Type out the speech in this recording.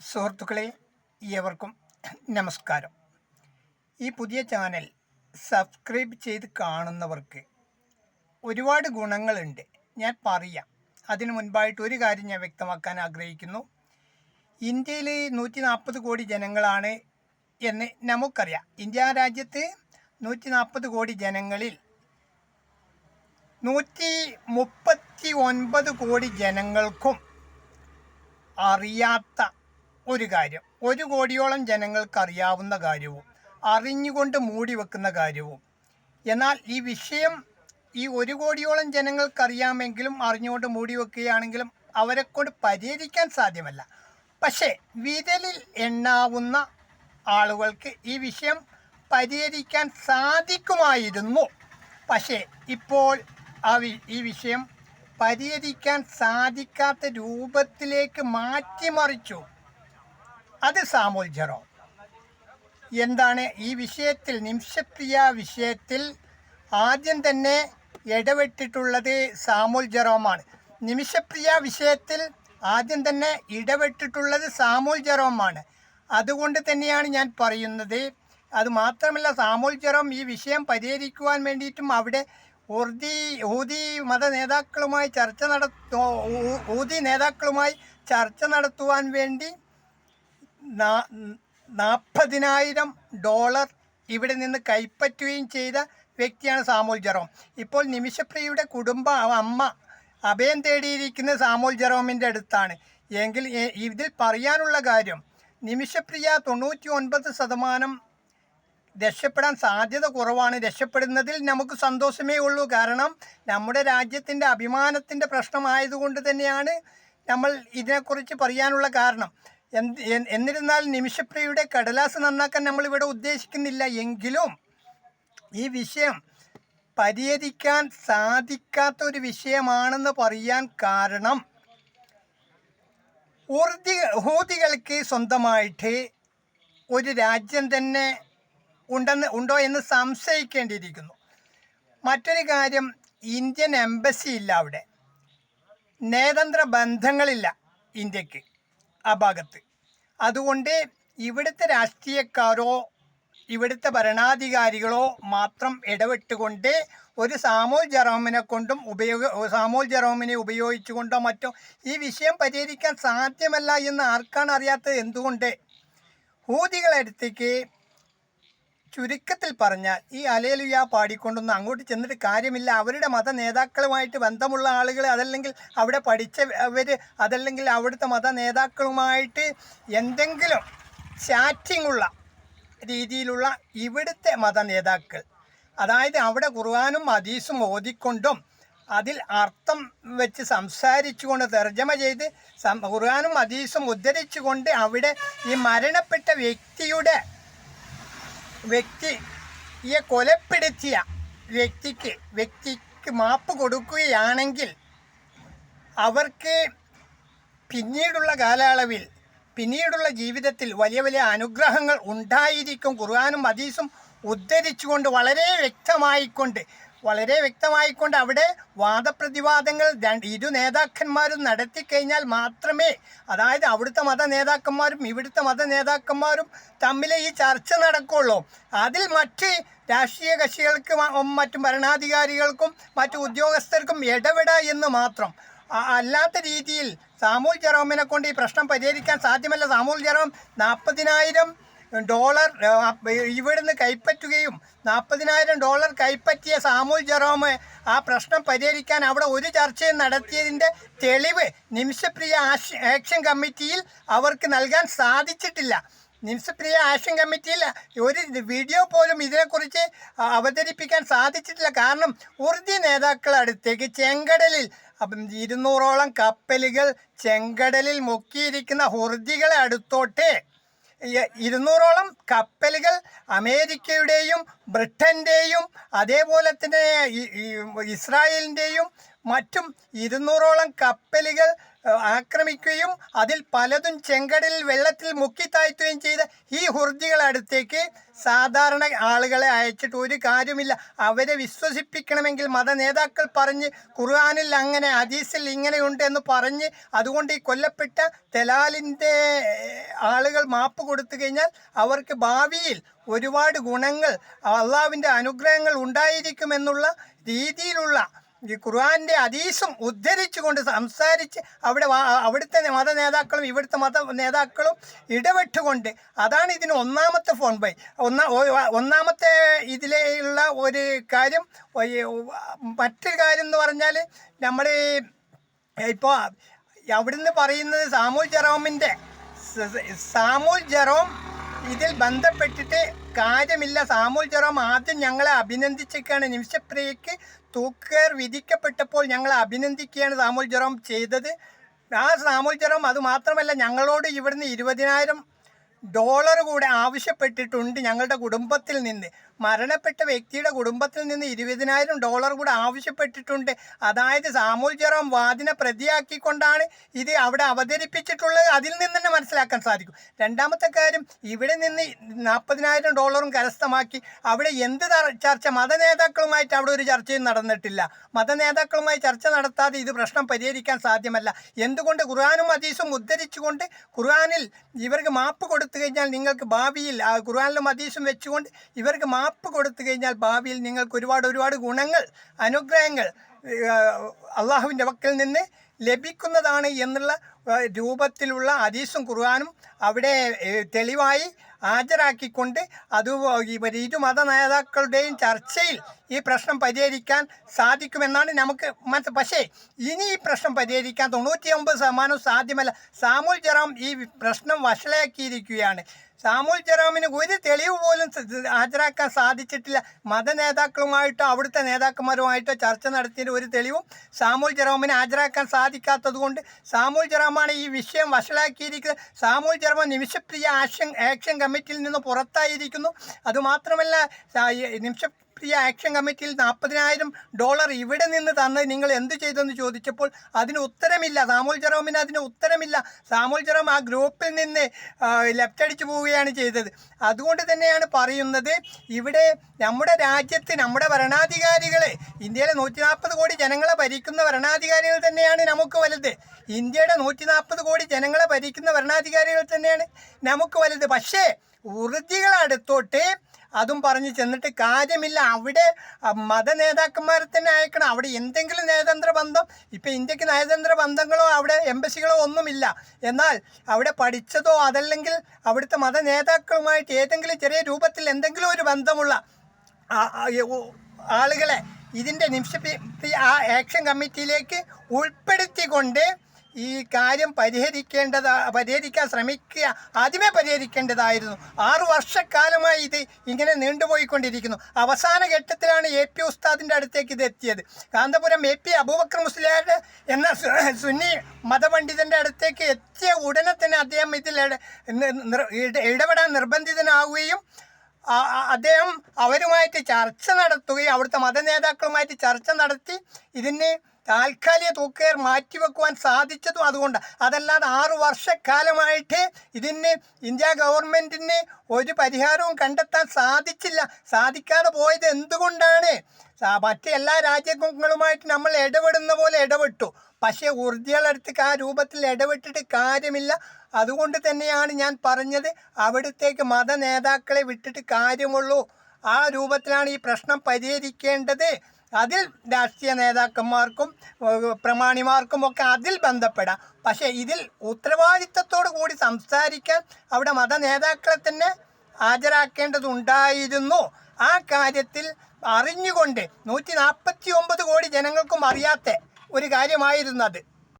സുഹൃത്തുക്കളെ ഏവർക്കും നമസ്കാരം. ഈ പുതിയ ചാനൽ സബ്സ്ക്രൈബ് ചെയ്ത് കാണുന്നവർക്ക് ഒരുപാട് ഗുണങ്ങളുണ്ട്. ഞാൻ പറയാം. അതിനു മുൻപായിട്ട് ഒരു കാര്യം ഞാൻ വ്യക്തമാക്കാൻ ആഗ്രഹിക്കുന്നു. ഇന്ത്യയിൽ നൂറ്റി നാൽപ്പത് കോടി ജനങ്ങളാണ് എന്ന് നമുക്കറിയാം. ഇന്ത്യ രാജ്യത്ത് നൂറ്റി നാൽപ്പത് കോടി ജനങ്ങളിൽ നൂറ്റി മുപ്പത്തി ഒൻപത് കോടി ജനങ്ങൾക്കും അറിയാത്ത ഒരു കാര്യം ഒരു കോടിയോളം ജനങ്ങൾക്ക് അറിയാവുന്ന കാര്യവും അറിഞ്ഞുകൊണ്ട് മൂടി വെക്കുന്ന കാര്യവും. എന്നാൽ ഈ വിഷയം ഈ ഒരു കോടിയോളം ജനങ്ങൾക്ക് അറിയാമെങ്കിലും അറിഞ്ഞുകൊണ്ട് മൂടി വെക്കുകയാണെങ്കിലും അവരെ കൊണ്ട് പരിഹരിക്കാൻ സാധ്യമല്ല. പക്ഷേ വിരലിൽ എണ്ണാവുന്ന ആളുകൾക്ക് ഈ വിഷയം പരിഹരിക്കാൻ സാധിക്കുമായിരുന്നു. പക്ഷേ ഇപ്പോൾ ഈ വിഷയം പരിഹരിക്കാൻ സാധിക്കാത്ത രൂപത്തിലേക്ക് മാറ്റിമറിച്ചു. അത് സാമൂഹ്യറോ എന്താണ് ഈ വിഷയത്തിൽ നിമിഷപ്രിയ വിഷയത്തിൽ ആദ്യം തന്നെ ഇടപെട്ടിട്ടുള്ളത് സാമുൽ ജെറോമാണ് നിമിഷപ്രിയ വിഷയത്തിൽ ആദ്യം തന്നെ ഇടപെട്ടിട്ടുള്ളത് സാമുൽ ജെറോമാണ് അതുകൊണ്ട് തന്നെയാണ് ഞാൻ പറയുന്നത്. അത് മാത്രമല്ല സാമുൽ ജെറോം ഈ വിഷയം പരിഹരിക്കുവാൻ വേണ്ടിയിട്ടും അവിടെ ഉർദി ഊതി മത നേതാക്കളുമായി ചർച്ച നടത്തു ഊതി നേതാക്കളുമായി ചർച്ച നടത്തുവാൻ വേണ്ടി നാൽപ്പതിനായിരം ഡോളർ ഇവിടെ നിന്ന് കൈപ്പറ്റുകയും ചെയ്ത വ്യക്തിയാണ് സാമൂൽ ജെറോം. ഇപ്പോൾ നിമിഷപ്രിയയുടെ കുടുംബ അമ്മ അഭയം തേടിയിരിക്കുന്ന സാമൂൽ ജെറോമിന്റെ അടുത്താണ്. എങ്കിൽ ഇതിൽ പറയാനുള്ള കാര്യം നിമിഷപ്രിയ തൊണ്ണൂറ്റി ഒൻപത് ശതമാനം രക്ഷപ്പെടാൻ സാധ്യത കുറവാണ്. രക്ഷപ്പെടുന്നതിൽ നമുക്ക് സന്തോഷമേ ഉള്ളൂ. കാരണം നമ്മുടെ രാജ്യത്തിന്റെ അഭിമാനത്തിന്റെ പ്രശ്നമായതുകൊണ്ട് തന്നെയാണ് നമ്മൾ ഇതിനെക്കുറിച്ച് പറയാനുള്ള കാരണം. എന്നിരുന്നാൽ നിമിഷപ്രിയയുടെ കടലാസ് നന്നാക്കാൻ നമ്മൾ ഇവിടെ ഉദ്ദേശിക്കുന്നില്ല. എങ്കിലും ഈ വിഷയം പരിഹരിക്കാൻ സാധിക്കാത്ത ഒരു വിഷയമാണെന്ന് പറയാൻ കാരണം ഊർദി ഹൂതികൾക്ക് സ്വന്തമായിട്ട് ഒരു രാജ്യം തന്നെ ഉണ്ടെന്ന് ഉണ്ടോ എന്ന് സംശയിക്കേണ്ടിയിരിക്കുന്നു. മറ്റൊരു കാര്യം ഇന്ത്യൻ എംബസി ഇല്ല അവിടെ. നയതന്ത്ര ബന്ധങ്ങളില്ല ഇന്ത്യയ്ക്ക് ആ ഭാഗത്ത്. അതുകൊണ്ട് ഇവിടുത്തെ രാഷ്ട്രീയക്കാരോ ഇവിടുത്തെ ഭരണാധികാരികളോ മാത്രം ഇടപെട്ടുകൊണ്ട് ഒരു സാമൂൽ ജെറോമിനെ കൊണ്ടും ഉപയോഗ സാമൂൽ ജെറോമിനെ ഉപയോഗിച്ചുകൊണ്ടോ മറ്റോ ഈ വിഷയം പരിഹരിക്കാൻ സാധ്യമല്ല എന്ന് ആർക്കാണ് അറിയാത്തത്? എന്തുകൊണ്ട്? ഹൂതികളടുത്തേക്ക് ചുരുക്കത്തിൽ പറഞ്ഞാൽ ഈ അലേലുയ പാടിക്കൊണ്ടൊന്നും അങ്ങോട്ട് ചെന്നിട്ട് കാര്യമില്ല. അവരുടെ മത നേതാക്കളുമായിട്ട് ബന്ധമുള്ള ആളുകൾ അതല്ലെങ്കിൽ അവിടെ പഠിച്ചവർ അതല്ലെങ്കിൽ അവിടുത്തെ മത നേതാക്കളുമായിട്ട് എന്തെങ്കിലും ചാറ്റിംഗ് ഉള്ള രീതിയിലുള്ള ഇവിടുത്തെ മത നേതാക്കൾ അതായത് അവിടെ ഖുർആാനും ഹദീസും ഓതിക്കൊണ്ടും അതിൽ അർത്ഥം വെച്ച് സംസാരിച്ചുകൊണ്ട് തർജമ ചെയ്ത് ഖുർആാനും ഹദീസും ഉദ്ധരിച്ചുകൊണ്ട് അവിടെ ഈ മരണപ്പെട്ട വ്യക്തിയുടെ വ്യക്തിയെ കൊലപ്പെടുത്തിയ വ്യക്തിക്ക് വ്യക്തിക്ക് മാപ്പ് കൊടുക്കുകയാണെങ്കിൽ അവർക്ക് പിന്നീടുള്ള കാലയളവിൽ പിന്നീടുള്ള ജീവിതത്തിൽ വലിയ വലിയ അനുഗ്രഹങ്ങൾ ഉണ്ടായിരിക്കും. ഖുർആാനും ഹദീസും ഉദ്ധരിച്ചുകൊണ്ട് വളരെ വ്യക്തമായിക്കൊണ്ട് വളരെ വ്യക്തമായിക്കൊണ്ട് അവിടെ വാദപ്രതിവാദങ്ങൾ ഇരു നേതാക്കന്മാരും നടത്തിക്കഴിഞ്ഞാൽ മാത്രമേ അതായത് അവിടുത്തെ മത നേതാക്കന്മാരും ഇവിടുത്തെ മത നേതാക്കന്മാരും തമ്മിൽ ഈ ചർച്ച നടക്കുള്ളൂ. അതിൽ മറ്റ് രാഷ്ട്രീയ കക്ഷികൾക്ക് മറ്റു ഭരണാധികാരികൾക്കും മറ്റു ഉദ്യോഗസ്ഥർക്കും ഇടപെട എന്ന് മാത്രം. അല്ലാത്ത രീതിയിൽ സാമൂൽ ജെറോമിനെ കൊണ്ട് ഈ പ്രശ്നം പരിഹരിക്കാൻ സാധ്യമല്ല. സാമൂൽ ജെറോം നാൽപ്പതിനായിരം ഡോളർ ഇവിടുന്ന് കൈപ്പറ്റുകയും നാൽപ്പതിനായിരം ഡോളർ കൈപ്പറ്റിയ സാമൂൽ ജെറോമ് ആ പ്രശ്നം പരിഹരിക്കാൻ അവിടെ ഒരു ചർച്ചയും നടത്തിയതിന്റെ തെളിവ് നിമിഷപ്രിയ ആക്ഷൻ കമ്മിറ്റിയിൽ അവർക്ക് നൽകാൻ സാധിച്ചിട്ടില്ല. നിമിഷപ്രിയ ആക്ഷൻ കമ്മിറ്റിയിൽ ഒരു വീഡിയോ പോലും ഇതിനെക്കുറിച്ച് അവതരിപ്പിക്കാൻ സാധിച്ചിട്ടില്ല. കാരണം ഉറുദി നേതാക്കളടുത്തേക്ക് ചെങ്കടലിൽ അപ്പം ഇരുന്നൂറോളം കപ്പലുകൾ ചെങ്കടലിൽ മുക്കിയിരിക്കുന്ന ഹുർദികളെ അടുത്തോട്ട് ഇരുന്നൂറോളം കപ്പലുകൾ അമേരിക്കയുടെയും ബ്രിട്ടന്റെയും അതേപോലെ തന്നെ ഇസ്രായേലിന്റെയും മറ്റും ഇരുന്നൂറോളം കപ്പലുകൾ ആക്രമിക്കുകയും അതിൽ പലതും ചെങ്കടലിൽ വെള്ളത്തിൽ മുക്കിത്താഴ്ത്തുകയും ചെയ്ത ഈ ഹുർജികളടുത്തേക്ക് സാധാരണ ആളുകളെ അയച്ചിട്ട് ഒരു കാര്യമില്ല. അവരെ വിശ്വസിപ്പിക്കണമെങ്കിൽ മത നേതാക്കൾ പറഞ്ഞ് ഖുർആാനിൽ അങ്ങനെ ഹദീസിൽ ഇങ്ങനെയുണ്ട് എന്ന് പറഞ്ഞ് അതുകൊണ്ട് ഈ കൊല്ലപ്പെട്ട തെലാലിന്റെ ആളുകൾ മാപ്പ് കൊടുത്തു കഴിഞ്ഞാൽ അവർക്ക് ഭാവിയിൽ ഒരുപാട് ഗുണങ്ങൾ അള്ളാവിന്റെ അനുഗ്രഹങ്ങൾ ഉണ്ടായിരിക്കുമെന്നുള്ള രീതിയിലുള്ള ഈ ഖുർആന്റെ ഹദീസും ഉദ്ധരിച്ചുകൊണ്ട് സംസാരിച്ച് അവിടെ അവിടുത്തെ മത നേതാക്കളും ഇവിടുത്തെ മത നേതാക്കളും ഇടപെട്ടുകൊണ്ട് അതാണ് ഇതിന് ഒന്നാമത്തെ ഫോൺ ബൈ ഒന്നാ ഒന്നാമത്തെ ഇതിലുള്ള ഒരു കാര്യം മറ്റൊരു കാര്യം എന്ന് പറഞ്ഞാൽ നമ്മൾ ഇപ്പോൾ അവിടുന്ന് പറയുന്നത് സാമൂൽ ജെറോമിന്റെ സാമൂൽ ജെറോം ഇതിൽ ബന്ധപ്പെട്ടിട്ട് കാര്യമില്ല. സാമൂൽ ജെറോം ആദ്യം ഞങ്ങളെ അഭിനന്ദിച്ചൊക്കെയാണ് നിമിഷപ്രിയയ്ക്ക് തൂക്കേർ വിധിക്കപ്പെട്ടപ്പോൾ ഞങ്ങൾ അഭിനന്ദിക്കുകയാണ് സാമൂൽ ജെറോം ചെയ്തത്. ആ സാമൂൽ ജെറോം അത് മാത്രമല്ല ഞങ്ങളോട് ഇവിടുന്ന് ഇരുപതിനായിരം ഡോളർ കൂടെ ആവശ്യപ്പെട്ടിട്ടുണ്ട് ഞങ്ങളുടെ കുടുംബത്തിൽ നിന്ന്. മരണപ്പെട്ട വ്യക്തിയുടെ കുടുംബത്തിൽ നിന്ന് ഇരുപതിനായിരം ഡോളർ കൂടെ ആവശ്യപ്പെട്ടിട്ടുണ്ട്. അതായത് സാമൂൽ ജെറോം വാദിനെ പ്രതിയാക്കിക്കൊണ്ടാണ് ഇത് അവിടെ അവതരിപ്പിച്ചിട്ടുള്ളത്. അതിൽ നിന്ന് തന്നെ മനസ്സിലാക്കാൻ സാധിക്കും. രണ്ടാമത്തെ കാര്യം ഇവിടെ നിന്ന് നാൽപ്പതിനായിരം ഡോളറും കരസ്ഥമാക്കി. അവിടെ എന്ത് ചർച്ച? മത നേതാക്കളുമായിട്ട് അവിടെ ഒരു ചർച്ചയും നടന്നിട്ടില്ല. മത നേതാക്കളുമായി ചർച്ച നടത്താതെ ഇത് പ്രശ്നം പരിഹരിക്കാൻ സാധ്യമല്ല. എന്തുകൊണ്ട് ഖുർആാനും അതീസും ഉദ്ധരിച്ചുകൊണ്ട് ഖുർആാനിൽ ഇവർക്ക് മാപ്പ് കൊടുത്തു കഴിഞ്ഞാൽ നിങ്ങൾക്ക് ഭാവിയിൽ ആ ഖുർആാനിലും അതീശം വെച്ചുകൊണ്ട് ഇവർക്ക് മാപ്പ് കൊടുത്തു കഴിഞ്ഞാൽ ഭാവിയിൽ നിങ്ങൾക്ക് ഒരുപാട് ഒരുപാട് ഗുണങ്ങൾ അനുഗ്രഹങ്ങൾ അള്ളാഹുവിന്റെ വക്കിൽ നിന്ന് ലഭിക്കുന്നതാണ് എന്നുള്ള രൂപത്തിലുള്ള ഹദീസും ഖുർആാനും അവിടെ തെളിവായി ഹാജരാക്കിക്കൊണ്ട് അത് ഇവർ ഇരു മത നേതാക്കളുടെയും ചർച്ചയിൽ ഈ പ്രശ്നം പരിഹരിക്കാൻ സാധിക്കുമെന്നാണ് നമുക്ക് മനസ്സ്. പക്ഷേ ഇനി ഈ പ്രശ്നം പരിഹരിക്കാൻ തൊണ്ണൂറ്റി ഒമ്പത് ശതമാനം സാധ്യമല്ല. സാമൂൽ ജെറോം ഈ പ്രശ്നം വഷളാക്കിയിരിക്കുകയാണ്. സാമൂൽ ജെറോമിന് ഒരു തെളിവ് പോലും ഹാജരാക്കാൻ സാധിച്ചിട്ടില്ല. മത നേതാക്കളുമായിട്ടോ അവിടുത്തെ നേതാക്കന്മാരുമായിട്ടോ ചർച്ച നടത്തിയതിന്റെ ഒരു തെളിവും സാമൂൽ ജെറോമിന് ഹാജരാക്കാൻ സാധിക്കാത്തത് കൊണ്ട് സാമൂൽ ജെറോമാണ് ഈ വിഷയം വഷളാക്കിയിരിക്കുന്നത്. Samuel Jerome Nimisha Priya action action കമ്മിറ്റിയിൽ നിന്ന് പുറത്തായിരിക്കുന്നു. അതുമാത്രമല്ല സാ- ഈ ആക്ഷൻ കമ്മിറ്റിയിൽ നാൽപ്പതിനായിരം ഡോളർ ഇവിടെ നിന്ന് തന്നത് നിങ്ങൾ എന്ത് ചെയ്തെന്ന് ചോദിച്ചപ്പോൾ അതിന് ഉത്തരമില്ല. സാമൂൽ ജെറോമിന് അതിന് ഉത്തരമില്ല. സാമൂൽ ജെറോം ആ ഗ്രൂപ്പിൽ നിന്ന് ലെഫ്റ്റ് അടിച്ചു പോവുകയാണ് ചെയ്തത്. അതുകൊണ്ട് തന്നെയാണ് പറയുന്നത് ഇവിടെ നമ്മുടെ രാജ്യത്ത് നമ്മുടെ ഭരണാധികാരികളെ ഇന്ത്യയിലെ നൂറ്റി നാൽപ്പത് കോടി ജനങ്ങളെ ഭരിക്കുന്ന ഭരണാധികാരികൾ തന്നെയാണ് നമുക്ക് വലുത്. ഇന്ത്യയുടെ നൂറ്റി നാൽപ്പത് കോടി ജനങ്ങളെ ഭരിക്കുന്ന ഭരണാധികാരികൾ തന്നെയാണ് നമുക്ക് വലുത്. പക്ഷേ ഊർജികളടുത്തോട്ട് അതും പറഞ്ഞ് ചെന്നിട്ട് കാര്യമില്ല. അവിടെ മത നേതാക്കന്മാരെ തന്നെ അയക്കണം. അവിടെ എന്തെങ്കിലും നയതന്ത്ര ബന്ധം ഇപ്പം ഇന്ത്യയ്ക്ക് നയതന്ത്ര ബന്ധങ്ങളോ അവിടെ എംബസികളോ ഒന്നുമില്ല. എന്നാൽ അവിടെ പഠിച്ചതോ അതല്ലെങ്കിൽ അവിടുത്തെ മത നേതാക്കളുമായിട്ട് ഏതെങ്കിലും ചെറിയ രൂപത്തിൽ എന്തെങ്കിലും ഒരു ബന്ധമുള്ള ആളുകളെ ഇതിന്റെ നിമിഷ ആ ആക്ഷൻ കമ്മിറ്റിയിലേക്ക് ഉൾപ്പെടുത്തിക്കൊണ്ട് ഈ കാര്യം പരിഹരിക്കേണ്ടത് പരിഹരിക്കാൻ ശ്രമിക്കുക ആദ്യമേ പരിഹരിക്കേണ്ടതായിരുന്നു. ആറു വർഷക്കാലമായി ഇത് ഇങ്ങനെ നീണ്ടുപോയിക്കൊണ്ടിരിക്കുന്നു. അവസാന ഘട്ടത്തിലാണ് എ പി ഉസ്താദിന്റെ അടുത്തേക്ക് ഇത് എത്തിയത്. കാന്തപുരം എ പി അബൂബക്കർ മുസ്ലിയാർ എന്ന സുന്നി മതപണ്ഡിതന്റെ അടുത്തേക്ക് എത്തിയ ഉടനെ തന്നെ അദ്ദേഹം ഇതിൽ ഇടപെടാൻ നിർബന്ധിതനാവുകയും അദ്ദേഹം അവരുമായിട്ട് ചർച്ച നടത്തുകയും അവിടുത്തെ മത നേതാക്കളുമായിട്ട് ചർച്ച നടത്തി ഇതിന് താൽക്കാലിക തൂക്കേർ മാറ്റിവെക്കുവാൻ സാധിച്ചതും അതുകൊണ്ട്. അതല്ലാതെ ആറു വർഷക്കാലമായിട്ട് ഇതിന് ഇന്ത്യ ഗവൺമെന്റിന് ഒരു പരിഹാരവും കണ്ടെത്താൻ സാധിച്ചില്ല. സാധിക്കാതെ പോയത് എന്തുകൊണ്ടാണ്? മറ്റ് എല്ലാ രാജ്യങ്ങളുമായിട്ട് നമ്മൾ ഇടപെടുന്ന പോലെ ഇടപെട്ടു. പക്ഷേ ഊർജികളെടുത്ത് ആ രൂപത്തിൽ ഇടപെട്ടിട്ട് കാര്യമില്ല. അതുകൊണ്ട് തന്നെയാണ് ഞാൻ പറഞ്ഞത് അവിടത്തേക്ക് മത നേതാക്കളെ വിട്ടിട്ട് കാര്യമുള്ളൂ. ആ രൂപത്തിലാണ് ഈ പ്രശ്നം പരിഹരിക്കേണ്ടത്. അതിൽ രാഷ്ട്രീയ നേതാക്കന്മാർക്കും പ്രമാണിമാർക്കും ഒക്കെ അതിൽ ബന്ധപ്പെടാം. പക്ഷേ ഇതിൽ ഉത്തരവാദിത്തത്തോടു കൂടി സംസാരിക്കാൻ അവിടെ മത നേതാക്കളെ തന്നെ ഹാജരാക്കേണ്ടതുണ്ടായിരുന്നു. ആ കാര്യത്തിൽ അറിഞ്ഞുകൊണ്ട് നൂറ്റി നാൽപ്പത്തി ഒമ്പത് കോടി ജനങ്ങൾക്കും അറിയാത്ത ഒരു കാര്യമായിരുന്നു അത്.